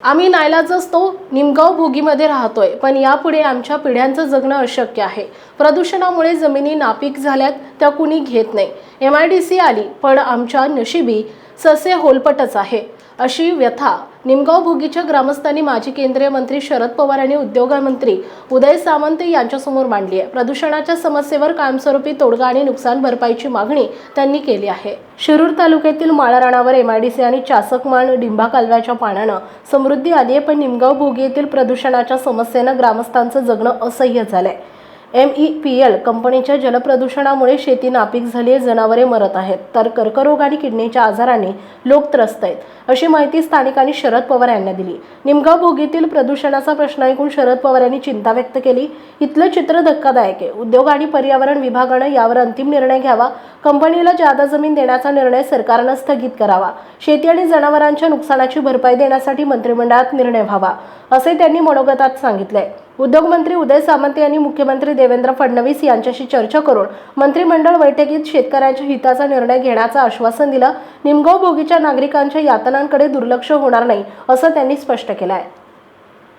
आम्ही नायलाज असतो निमगाव भोगीमध्ये राहतोय पण यापुढे आमच्या पिढ्यांचं जगणं अशक्य आहे. प्रदूषणामुळे जमिनी नापीक झाल्यात त्या कुणी घेत नाही. एम आय डी सी आली पण आमच्या नशिबी ससे होलपटच आहे. अशी व्यथा. निमगाव भोगीच्या ग्रामस्थांनी माजी केंद्रीय मंत्री शरद पवार आणि उद्योगमंत्री उदय सामंत यांच्यासमोर मांडली आहे. प्रदूषणाच्या समस्येवर कायमस्वरूपी तोडगा आणि नुकसान भरपाईची मागणी त्यांनी केली आहे. शिरूर तालुक्यातील माळराणावर सी आणि चासकमाण डिंबा कालव्याच्या पाण्यानं समृद्धी आली आहे पण निमगाव भोगी येथील प्रदूषणाच्या समस्येनं ग्रामस्थांचं जगणं असह्य झालंय. एम ई पी एल कंपनीच्या जलप्रदूषणामुळे शेती नापीक झाली आहे जनावरे मरत आहेत. तर कर्करोग आणि किडनीच्या आजाराने लोक त्रस्त आहेत अशी माहिती स्थानिकांनी शरद पवार यांना दिली. निमगाव भोगीतील प्रदूषणाचा प्रश्न ऐकून शरद पवार यांनी चिंता व्यक्त केली. इथलं चित्र धक्कादायक आहे. उद्योग आणि पर्यावरण विभागानं यावर अंतिम निर्णय घ्यावा. कंपनीला जादा जमीन देण्याचा निर्णय सरकारनं स्थगित करावा. शेती आणि जनावरांच्या नुकसानाची भरपाई देण्यासाठी मंत्रिमंडळात निर्णय व्हावा असे त्यांनी मनोगतात सांगितलंय. उद्योगमंत्री उदय सामंत यांनी मुख्यमंत्री देवेंद्र फडणवीस यांच्याशी चर्चा करून मंत्रिमंडळ बैठकीत शेतकऱ्यांच्या हिताचा निर्णय घेण्याचं आश्वासन दिलं. निमगाव भोगीच्या नागरिकांच्या यातनांकडे दुर्लक्ष होणार नाही असं त्यांनी स्पष्ट केलं आहे